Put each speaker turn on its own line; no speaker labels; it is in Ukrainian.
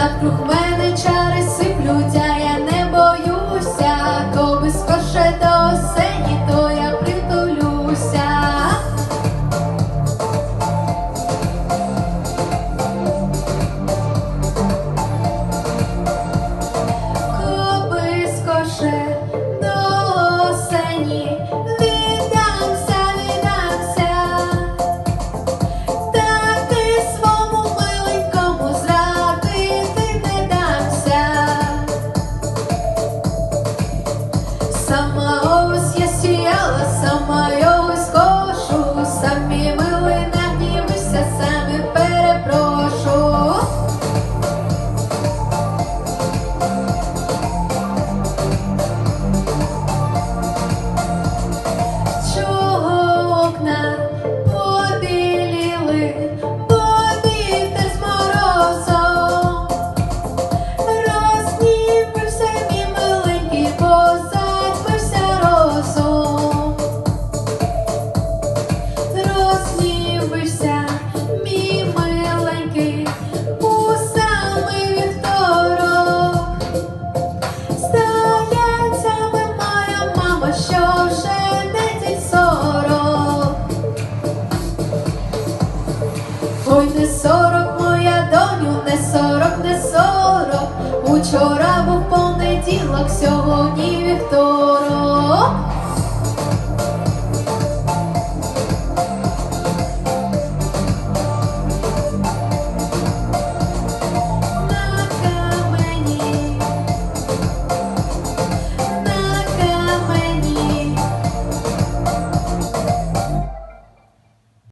Над круг мене чари сиплються. Mama. Ой, не сорок, моя доню, не сорок, не сорок. Учора був понеділок, сьогодні.